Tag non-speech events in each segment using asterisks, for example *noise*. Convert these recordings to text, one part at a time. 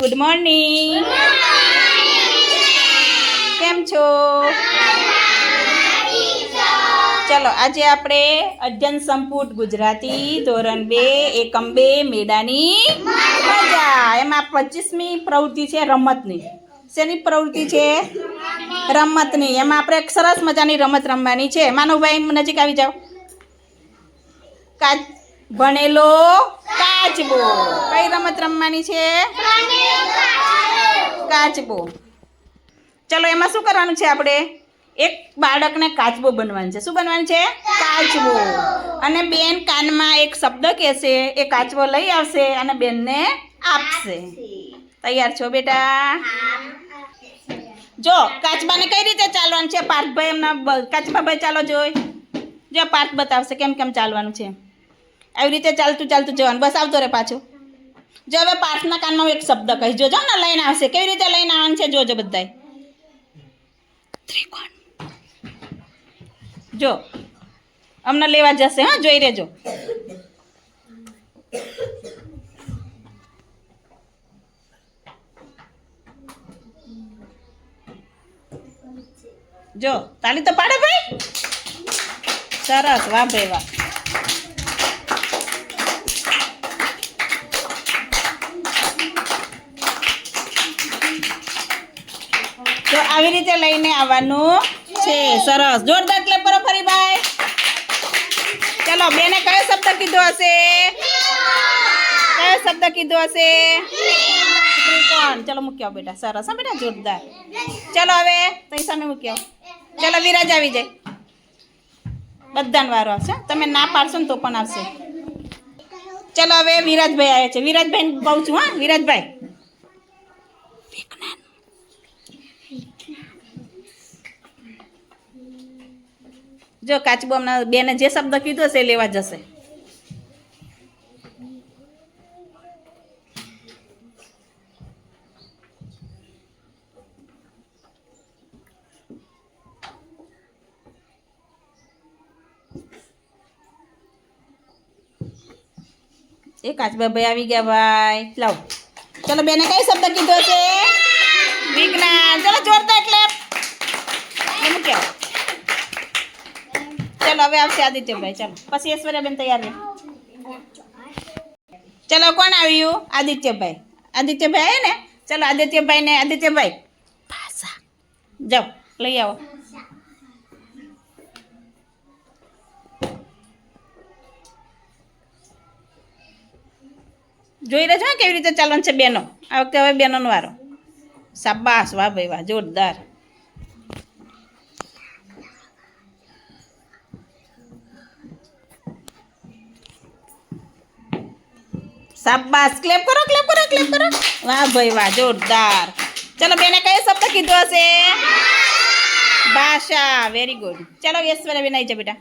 Good morning કેમ છો? ચલો આજે આપણે અધ્યયન સંપુટ ગુજરાતી ધોરણ બે એકમ બે મેળાની મજા. એમાં પચીસમી પ્રવૃત્તિ છે રમતની. શેની પ્રવૃત્તિ છે? રમતની. એમાં આપણે સરસ મજાની રમત રમવાની છે. માનવભાઈ નજીક આવી જાઓ. કાચ ભણેલો કાચબો. કઈ રમત રમવાની છે? કાચબો. ચલો, એમાં શું કરવાનું છે આપણે? એક બાળકને કાચબો બનવાનું છે. શું બનવાનું છે? કાચબો. અને બેન કાનમાં એક શબ્દ કહેશે, એ કાચબો લઈ આવશે અને બેનને આપશે. તૈયાર છો બેટા? જો, કાચબાને કઈ રીતે ચાલવાનું છે? પાર્થભાઈ એમના કાચબાભાઈ ચાલો જોઈ. જો, પાર્થ બતાવશે, કેમ કેમ ચાલવાનું છે? આવી રીતે ચાલતું ચાલતું જવાનું. બસ આવતો રે પાછું. જો હવે પાર્થના કાનમાં એક શબ્દ કહી જોજો ને, લઈને આવશે. કેવી રીતે લઈને આવવાનું છે જોજો બધાય. ત્રિકોણ. જો, અમને લેવા જશે, હા, જોઈ રેજો. જો, તાલી તો પાડે ભાઈ. સરસ, વાહ ભાઈ, વાહ. તો આવી રીતે લઈને આવવાનું છે. સરસ. જોરદાર ક્લેપ કરો ફરી ભાઈ. ચલો, બેને કયો શબ્દ કીધો હશે? કયો શબ્દ કીધો હશે? ત્રિકોણ. ચલો, મૂકી આવો બેટા. સરસ. હા, બેટા, જોરદાર. ચલો, હવે તઈ સામે મૂકી આવો. ચલો, વિરાજ આવી જાય. બધાને વારો આવશે તમે ના પાડશો ને તો પણ આવશે. ચલો, હવે વિરાજભાઈ આવ્યા છે. વિરાજભાઈ કહું છું, હા. વિરાજભાઈ. જો કાચબો હમણાં બેને જે શબ્દ કીધો છે એ લેવા જશે. એ કાચબા ભાઈ આવી ગયા ભાઈ. લાવ. ચલો બેને કઈ શબ્દ કીધો છે? વિજ્ઞાન. ચલો જોરદાર ક્લેપ મૂકી આવો ચલો હવે આવશે આદિત્યભાઈ. ચલો. પછી ઐશ્વર્યાબેન તૈયાર રહે. ચલો, કોણ આવ્યું? આદિત્યભાઈ. આદિત્યભાઈ આવ્યા ને? ચલો, આદિત્યભાઈ ને આદિત્યભાઈ. ભાષા જાઓ, લઈ આવો. જોઈ રહેજો હો કેવી રીતે ચાલન છે બેનો. આ વખતે હવે બેનોનો વારો. સાબાસ વાહ ભાઈ, વાહ, જોરદાર. શાબાશ. ક્લેપ કરો ક્લેપ કરો ક્લેપ કરો. વાહ ભાઈ, વાહ, જોરદાર. ચલો, બેને કયો શબ્દ કીધો હશે? ભાષા. વેરી ગુડ ચલો, ઐશ્વર્યાબેન આવી જા બેટા.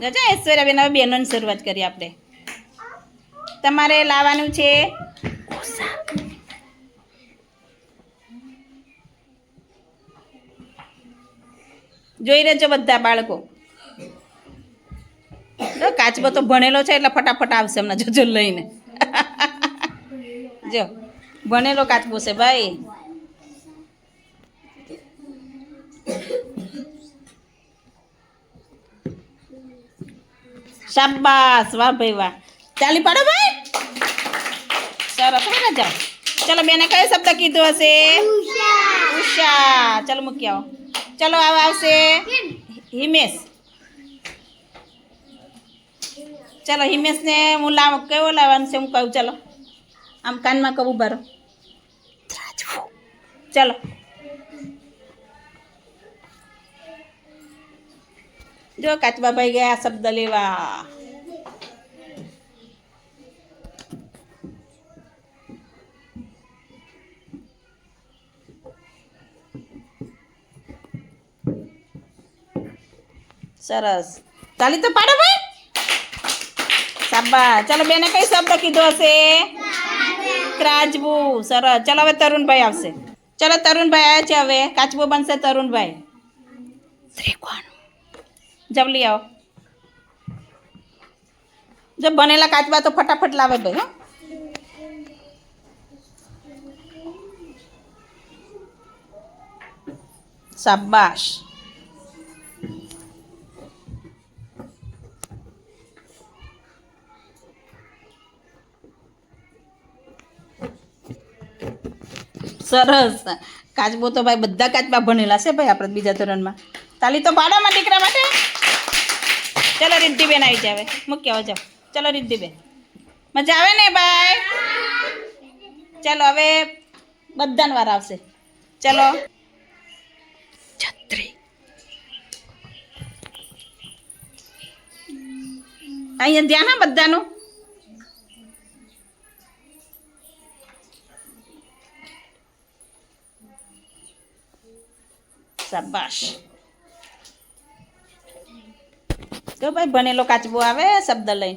જજો, ઐશ્વર્યાબેન. હવે બહેનોની શરૂઆત કરીએ આપણે. તમારે લાવવાનું છે? જોઈ રહેજો બધા બાળકો. કાચબો તો ભણેલો છે, એટલે ફટાફટ આવશે એમના જોજો લઈને. જો ભણેલો કાચબો છે ભાઈ. શાબાશ વાહ ભાઈ વાહ. ચાલી પાડો ભાઈ. સરસ હા જાઓ ચલો બેને કયો શબ્દ કીધો હશે? ઉષા. ચલો મૂકી આવો. ચલો આવો આવશે. હિમેશ. ચલો હિમેશને હું લાવ કેવો લાવવાનું છે હું કહું ચાલો. આમ કાનમાં કહું ભરો ચાલો. જો કાચબાભાઈ ગયા શબ્દ લેવા. સરસ. ચાલી તો પાડો ભાઈ. શાબાશ ચાલો બેને કઈ શબ્દ કીધો હશે? ક્રાજવું સરસ. ચાલો હવે તરુણભાઈ આવશે. ચાલો તરુણભાઈ આવ્યા છે હવે. કાચબો બનશે તરુણભાઈ. ત્રિકોણ. જવલી આવો. જો બનેલા કાચબા તો ફટાફટ લાવે ભાઈ હા. શાબાશ. સરસ. કાચબો તો ભાઈ બધા કાચબા ભણેલા છે ભાઈ આપણે બીજા ધોરણમાં. તાલી તો પાડામાં દીકરા માટે. ચલો રિદ્ધિબેન આવી જાવે. મૂકી આવો જાઓ ચલો રિદ્ધિબેન. મજા આવે ને ભાઈ? ચલો હવે બધાને વાર આવશે. ચલો. છત્રી. અહીંયા ધ્યાન હા બધાનું? શાબાશ તો ભાઈ ભણેલો કાચબો આવે શબ્દ લઈ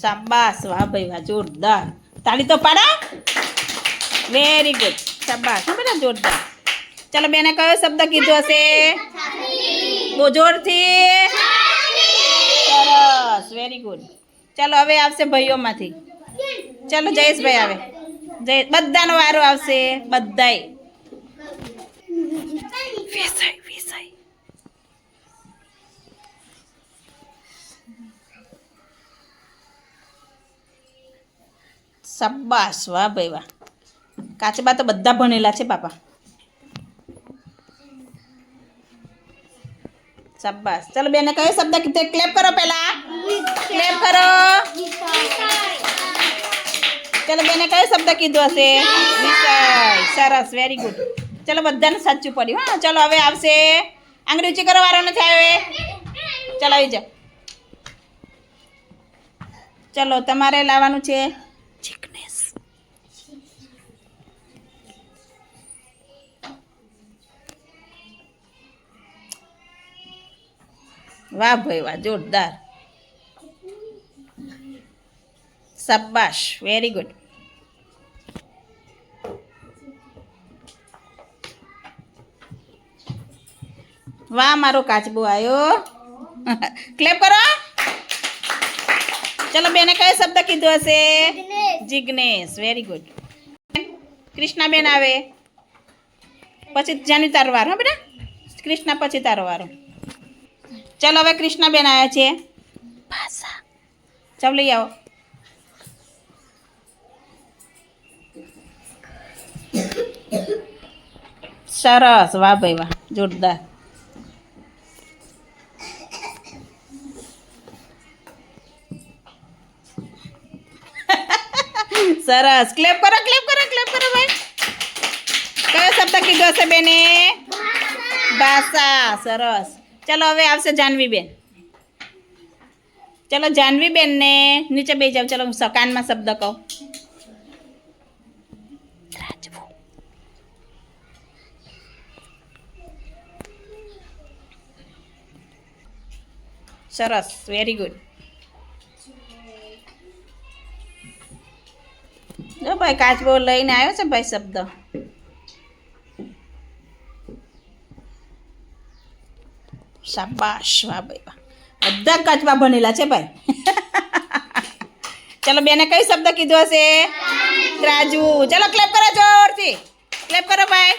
શાબાશ વાહ ભાઈ વાહ જોરદાર તાળી તો પાડા વેરી ગુડ શાબાશ હા બેટા જોરદાર ચાલો બેને કયો શબ્દ કીધો હશે બહુ જોરથી સરસ વેરી ગુડ ચાલો, હવે આવશે ભાઈઓમાંથી. ચાલો, જયેશભાઈ આવે. જય, બધાનો વારો આવશે, બધાય. સબ્બાસ વાહ ભાઈ, વાહ. કાચબા તો બધા ભણેલા છે, બાપા. શાબાશ. ચલો, બેને કયો શબ્દ કીધો? ક્લેપ કરો પહેલા. ક્લેપ કરો. ચાલો બેને કયો શબ્દ કીધો હશે? સરસ વેરી ગુડ ચાલો બધાને સાચું પડ્યું, હા, ચાલો હવે આવશે. આંગળી ઊંચી કરો, વારો નથી આવે ચલો આવી જાઓ. ચલો, તમારે લાવવાનું છે વાહ ભાઈ, વાહ, જોરદાર. શાબાશ વેરી ગુડ વાહ મારો કાચબો આવ્યો ક્લેપ કરો. ચલો બેને કયો શબ્દ કીધો હશે? જિગ્નેશ. વેરી ગુડ કૃષ્ણાબેન આવે. પછી જાની તારો વારો બેટા? કૃષ્ણ પછી તારો વારો ચાલો હવે કૃષ્ણાબેન આવ્યા છે. ભાષા. ચાલો લઈ આવો. સરસ, વાહ ભાઈ વાહ, જોરદાર. સરસ. ક્લેપ કરો ક્લેપ કરો ક્લેપ કરો ભાઈ. કયો શબ્દ કીધો હશે બેને? ભાષા. સરસ. ચલો હવે આવશે જાનવી બેન ચલો ને નીચે બે જાવ ચલો હું સકાનમાં શબ્દ કહું. સરસ વેરી ગુડ જો ભાઈ, કાચબો લઈને આવ્યો છે ભાઈ શબ્દ? શાબાશ, વાહ ભાઈ બધા કાચબા ભણેલા છે ભાઈ. *laughs* ચલો, બેને કઈ શબ્દ કીધો હશે? રાજુ ચલો ક્લેપ કરો જોરથી. ક્લેપ કરો ભાઈ.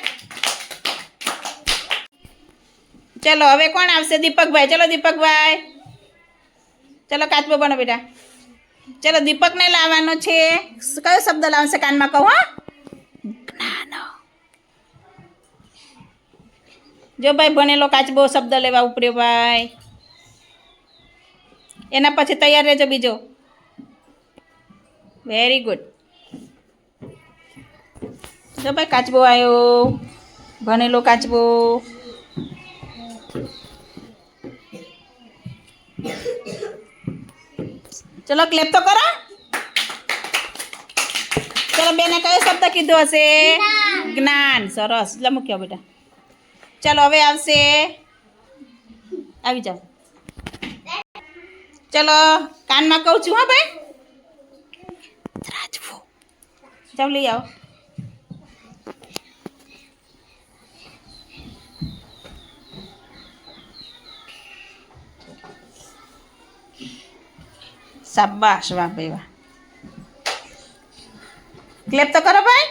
ચલો, હવે કોણ આવશે? દીપકભાઈ. ચલો, દીપકભાઈ. ચલો કાચબો બનો બેટા. ચલો દીપકને લાવવાનો છે. કયો શબ્દ લાવશે કાનમાં કહું જ્ઞાન જો ભાઈ ભણેલો કાચબો શબ્દ લેવા ઉપડ્યો ભાઈ. એના પછી તૈયાર રહેજો બીજો. વેરી ગુડ જો ભાઈ કાચબો આવ્યો ભણેલો કાચબો ચલો ક્લેપ તો કરો. ચલો બેને કયો શબ્દ કીધો હશે? જ્ઞાન. સરસ. એટલે મૂક્યો બેટા. ચલો હવે આવશે. આવી જાઓ. ચલો, કાનમાં કહું છું, હા ભાઈ. રાજવું જાવ લઈ આવો. શાબાશ, વાહ ભાઈ, વાહ. ક્લેપ તો કરો ભાઈ.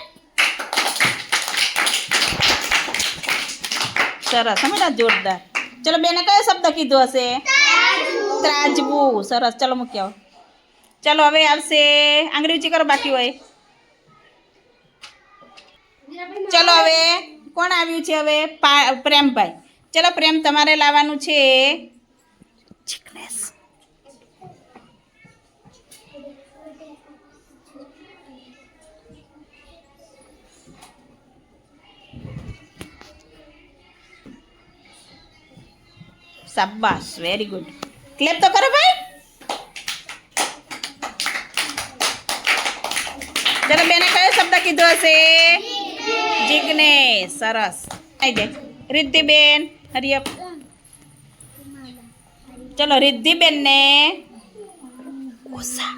સરસ, હમણાં જોરદાર. ચલો, બેને કયો શબ્દ કીધો હશે? ત્રાજવું. સરસ, ચલો, મૂકી આવો. ચલો, હવે આવશે. આંગળી ઊંચી કરો, બાકી હોય. ચલો, હવે કોણ આવ્યું છે હવે? પ્રેમભાઈ. ચલો, પ્રેમ તમારે લાવવાનું છે. ચિકનેસ શાબાશ વેરી ગુડ ક્લેપ તો કરો ભાઈ ચલો બેને કયો શબ્દ કીધો હશે જિગ્નેશ સરસ આવી જાય રિદ્ધિબેન હરિયપ ચલો રિદ્ધિબેન ને ઉષા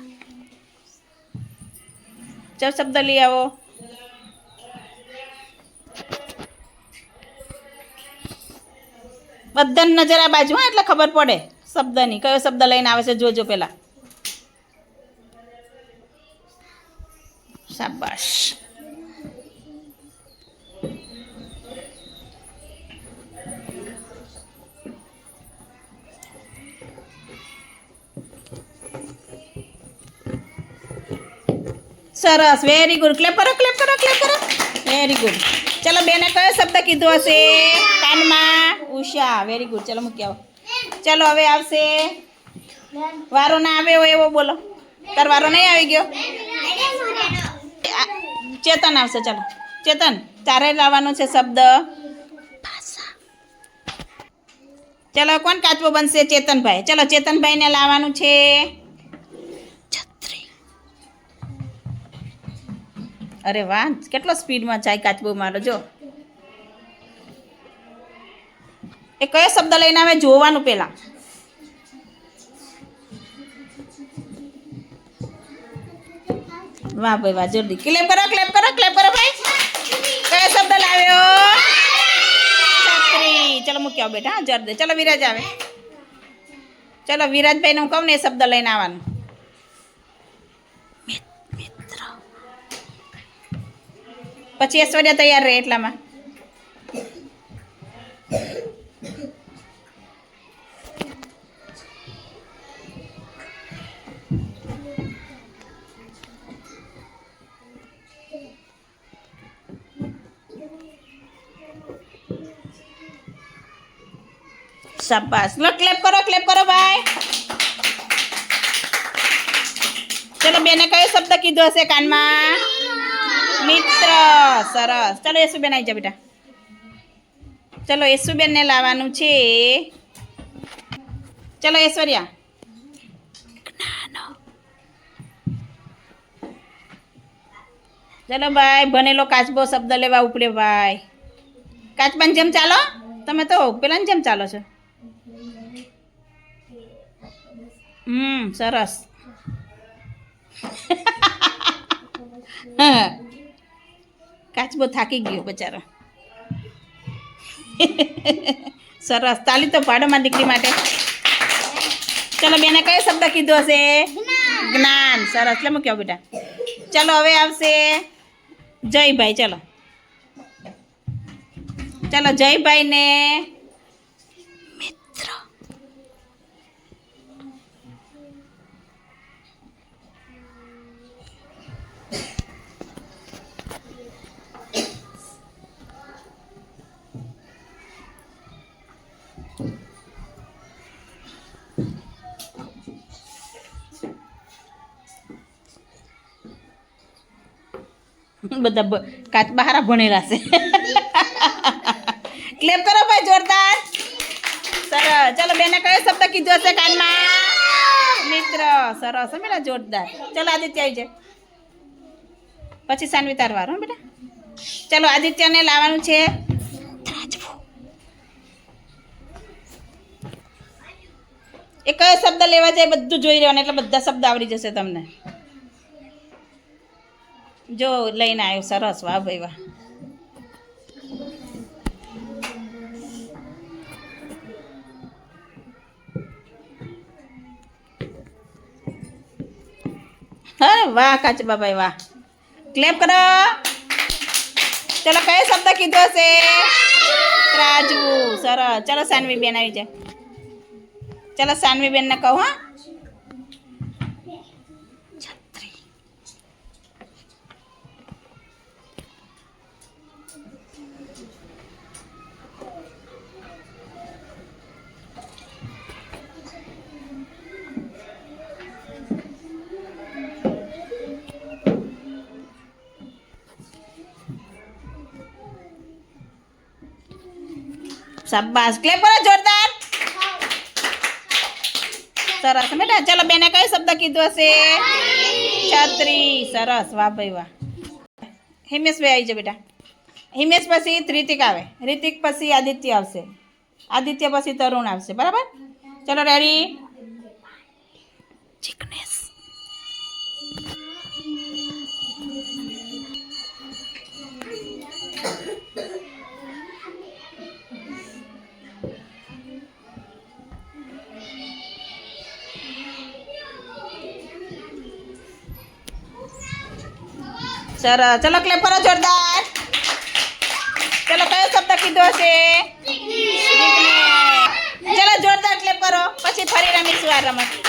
ચલો શબ્દ લઈ આવો બધાની નજર આ બાજુ હા એટલે ખબર પડે. શબ્દની. કયો શબ્દ લઈને આવે છે જોજો પેલા. શાબાશ. સરસ. વેરી ગુડ ક્લેપ કરો ક્લેપ કરો ક્લેપ કરો. વેરી ગુડ ચલો બેને કયો શબ્દ કીધો હશે? કાનમાં. ઉષા વેરી ગુડ ચલો મૂકી આવો. ચલો હવે આવશે. વારો ના આવે હોય એવો બોલો. તાર વારો નહીં આવી ગયો? ચેતન આવશે ચલો. ચેતન તારે લાવવાનો છે શબ્દ. ચલો કોણ કાચબો બનશે? ચેતનભાઈ. ચલો ચેતનભાઈને લાવવાનું છે. છત્રી. અરે વાહ કેટલો સ્પીડમાં જાય કાચબો મારો જો. એ કયો શબ્દ લઈને આવે જોવાનું પહેલાં? વાહ ભાઈ, વાહ જલ્દી ક્લેપ કરો ક્લેપ કરો ક્લેપ કરો ભાઈ. કયો શબ્દ લાવ્યો? છત્રી. ચલો મૂકી આવો બેટા જર દે ચલો વિરાજ આવે. ચલો વિરાજભાઈને હું કહું ને એ શબ્દ લઈને આવવાનું. પછી ઐશ્વર્યા તૈયાર રહે એટલામાં. શાબાશ. લો ક્લેપ કરો ક્લેપ કરો, ભાઈ. ચલો, બેને કયો શબ્દ કીધો હશે કાનમાં? મિત્ર. સરસ. ચલો, યશુબેન આવી જા બેટા. ચલો, યશુબેનને લાવવાનું છે. ચલો, ઐશ્વર્યા. ચલો, ભાઈ, ભણેલો કાચબો શબ્દ લેવા ઉપડે ભાઈ. કાચબાની જેમ ચાલો? તમે તો પેલાની જેમ ચાલો છો. હમ સરસ. કાચબો થાકી ગયો બચારો સરસ તાલી તો પાડોમાં દીકરી માટે ચલો બેને કયો શબ્દ કીધો હશે જ્ઞાન સરસ લે મૂક્યો બેટા ચલો હવે આવશે જયભાઈ ચલો ચલો જયભાઈ *laughs* બધા કાચ બહાર ભણેલા છે. *laughs* ક્લેપ કરો ભાઈ જોરદાર. સરસ. ચલો, બેને કયો શબ્દ કીધો હશે કાનમાં? મિત્ર. સરસ બેટા, જોરદાર. ચલો, આદિત્ય આવી જાય પછી સાનવી તાર વાર હો બેટા. ચલો, આદિત્યને લાવવાનું છે. એ કયો શબ્દ લેવા જાય બધું જોઈ રહેવાનું એટલે બધા શબ્દ આવડી જશે તમને. જો લઈને આવ્યો, સરસ વાહ ભાઈ વાહ હા, વાહ કાચબાભાઈ વાહ. ક્લેપ કરો. ચલો, કયો શબ્દ કીધો છે? ત્રાજવું સરસ. ચલો સાનવી બેન આવી જાય. ચલો સાનવી બેનને કહું, હા. શાબાશ ક્લેપ કરો જોરદાર સરસ બેટા ચલો બેને કયો શબ્દ કીધો હશે છત્રી સરસ વાહ ભાઈ વાહ હિમેશભાઈ આવી જાઓ બેટા હિમેશ પછી રિતિક આવે રિતિક પછી આદિત્ય આવશે આદિત્ય પછી તરુણ આવશે બરાબર ચલો રેડી ચિકનેસ સરસ ચલો ક્લેપ કરો જોરદાર. ચલો કયો શબ્દ કીધો હશે ચલો જોરદાર ક્લેપ કરો. પછી ફરી રમીશું આ રમત.